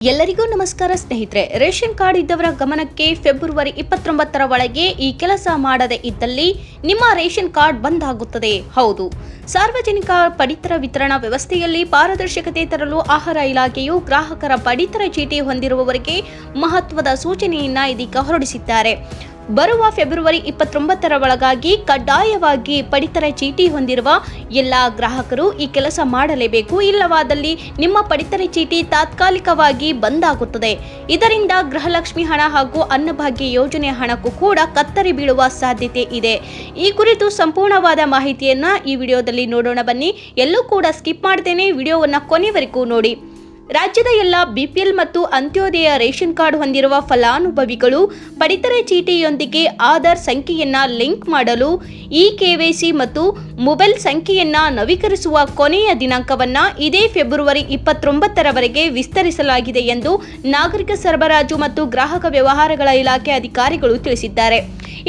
ಎಲ್ಲರಿಗೂ ನಮಸ್ಕಾರ ಸ್ನೇಹಿತರೆ, ರೇಷನ್ ಕಾರ್ಡ್ ಇದ್ದವರ ಗಮನಕ್ಕೆ ಫೆಬ್ರವರಿ ಇಪ್ಪತ್ತೊಂಬತ್ತರ ಒಳಗೆ ಈ ಕೆಲಸ ಮಾಡದೇ ಇದ್ದಲ್ಲಿ ನಿಮ್ಮ ರೇಷನ್ ಕಾರ್ಡ್ ಬಂದ್ ಆಗುತ್ತದೆ ಹೌದು, ಸಾರ್ವಜನಿಕ ಪಡಿತರ ವಿತರಣಾ ವ್ಯವಸ್ಥೆಯಲ್ಲಿ ಪಾರದರ್ಶಕತೆ ತರಲು ಆಹಾರ ಇಲಾಖೆಯು ಗ್ರಾಹಕರ ಪಡಿತರ ಚೀಟಿ ಹೊಂದಿರುವವರಿಗೆ ಮಹತ್ವದ ಸೂಚನೆಯನ್ನ ಇದೀಗ ಹೊರಡಿಸಿದ್ದಾರೆ. ಬರುವ ಫೆಬ್ರವರಿ ಇಪ್ಪತ್ತೊಂಬತ್ತರ ಒಳಗಾಗಿ ಕಡ್ಡಾಯವಾಗಿ ಪಡಿತರ ಚೀಟಿ ಹೊಂದಿರುವ ಎಲ್ಲ ಗ್ರಾಹಕರು ಈ ಕೆಲಸ ಮಾಡಲೇಬೇಕು. ಇಲ್ಲವಾದಲ್ಲಿ ನಿಮ್ಮ ಪಡಿತರ ಚೀಟಿ ತಾತ್ಕಾಲಿಕವಾಗಿ ಬಂದಾಗುತ್ತದೆ. ಇದರಿಂದ ಗೃಹಲಕ್ಷ್ಮಿ ಹಣ ಹಾಗೂ ಅನ್ನಭಾಗ್ಯ ಯೋಜನೆ ಹಣಕ್ಕೂ ಕೂಡ ಕತ್ತರಿ ಬೀಳುವ ಸಾಧ್ಯತೆ ಇದೆ. ಈ ಕುರಿತು ಸಂಪೂರ್ಣವಾದ ಮಾಹಿತಿಯನ್ನ ಈ ವಿಡಿಯೋದಲ್ಲಿ ನೋಡೋಣ ಬನ್ನಿ. ಎಲ್ಲೂ ಕೂಡ ಸ್ಕಿಪ್ ಮಾಡ್ತೇನೆ ವಿಡಿಯೋವನ್ನ ಕೊನೆವರೆಗೂ ನೋಡಿ. ರಾಜ್ಯದ ಎಲ್ಲ ಬಿಪಿಎಲ್ ಮತ್ತು ಅಂತ್ಯೋದಯ ರೇಷನ್ ಕಾರ್ಡ್ ಹೊಂದಿರುವ ಫಲಾನುಭವಿಗಳು ಪಡಿತರ ಚೀಟಿಯೊಂದಿಗೆ ಆಧಾರ್ ಸಂಖ್ಯೆಯನ್ನ ಲಿಂಕ್ ಮಾಡಲು ಇ ಕೆವೈಸಿ ಮತ್ತು ಮೊಬೈಲ್ ಸಂಖ್ಯೆಯನ್ನ ನವೀಕರಿಸುವ ಕೊನೆಯ ದಿನಾಂಕವನ್ನ ಇದೇ ಫೆಬ್ರವರಿ ಇಪ್ಪತ್ತೊಂಬತ್ತರವರೆಗೆ ವಿಸ್ತರಿಸಲಾಗಿದೆ ಎಂದು ನಾಗರಿಕ ಸರಬರಾಜು ಮತ್ತು ಗ್ರಾಹಕ ವ್ಯವಹಾರಗಳ ಇಲಾಖೆ ಅಧಿಕಾರಿಗಳು ತಿಳಿಸಿದ್ದಾರೆ.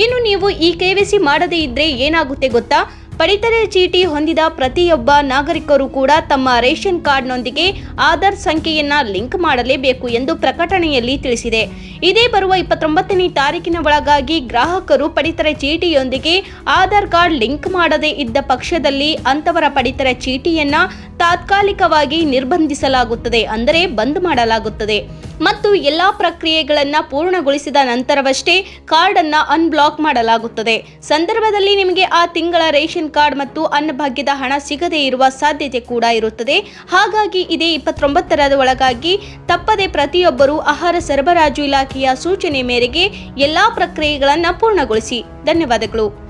ಇನ್ನು ನೀವು ಈ ಕೆವೈಸಿ ಮಾಡದೇ ಇದ್ರೆ ಏನಾಗುತ್ತೆ ಗೊತ್ತಾ? ಪಡಿತರ ಚೀಟಿ ಹೊಂದಿದ ಪ್ರತಿಯೊಬ್ಬ ನಾಗರಿಕರು ಕೂಡ ತಮ್ಮ ರೇಷನ್ ಕಾರ್ಡ್ನೊಂದಿಗೆ ಆಧಾರ್ ಸಂಖ್ಯೆಯನ್ನ ಲಿಂಕ್ ಮಾಡಲೇಬೇಕು ಎಂದು ಪ್ರಕಟಣೆಯಲ್ಲಿ ತಿಳಿಸಿದೆ. ಇದೇ ಬರುವ ಇಪ್ಪತ್ತೊಂಬತ್ತನೇ ತಾರೀಕಿನ ಒಳಗಾಗಿ ಗ್ರಾಹಕರು ಪಡಿತರ ಚೀಟಿಯೊಂದಿಗೆ ಆಧಾರ್ ಕಾರ್ಡ್ ಲಿಂಕ್ ಮಾಡದೇ ಇದ್ದ ಪಕ್ಷದಲ್ಲಿ ಅಂತವರ ಪಡಿತರ ಚೀಟಿಯನ್ನ ತಾತ್ಕಾಲಿಕವಾಗಿ ನಿರ್ಬಂಧಿಸಲಾಗುತ್ತದೆ ಅಂದರೆ ಬಂದ್ ಮಾಡಲಾಗುತ್ತದೆ. ಮತ್ತು ಎಲ್ಲಾ ಪ್ರಕ್ರಿಯೆಗಳನ್ನು ಪೂರ್ಣಗೊಳಿಸಿದ ನಂತರವಷ್ಟೇ ಕಾರ್ಡ್ ಅನ್ನ ಅನ್ಬ್ಲಾಕ್ ಮಾಡಲಾಗುತ್ತದೆ. ಸಂದರ್ಭದಲ್ಲಿ ನಿಮಗೆ ಆ ತಿಂಗಳ ರೇಷನ್ ಕಾರ್ಡ್ ಮತ್ತು ಅನ್ನಭಾಗ್ಯದ ಹಣ ಸಿಗದೇ ಇರುವ ಸಾಧ್ಯತೆ ಕೂಡ ಇರುತ್ತದೆ. ಹಾಗಾಗಿ ಇದೇ ಇಪ್ಪತ್ತೊಂಬತ್ತರ ಒಳಗಾಗಿ ತಪ್ಪದೆ ಪ್ರತಿಯೊಬ್ಬರು ಆಹಾರ ಸರಬರಾಜು ಇಲಾಖೆಯ ಸೂಚನೆ ಮೇರೆಗೆ ಎಲ್ಲಾ ಪ್ರಕ್ರಿಯೆಗಳನ್ನು ಪೂರ್ಣಗೊಳಿಸಿ. ಧನ್ಯವಾದಗಳು.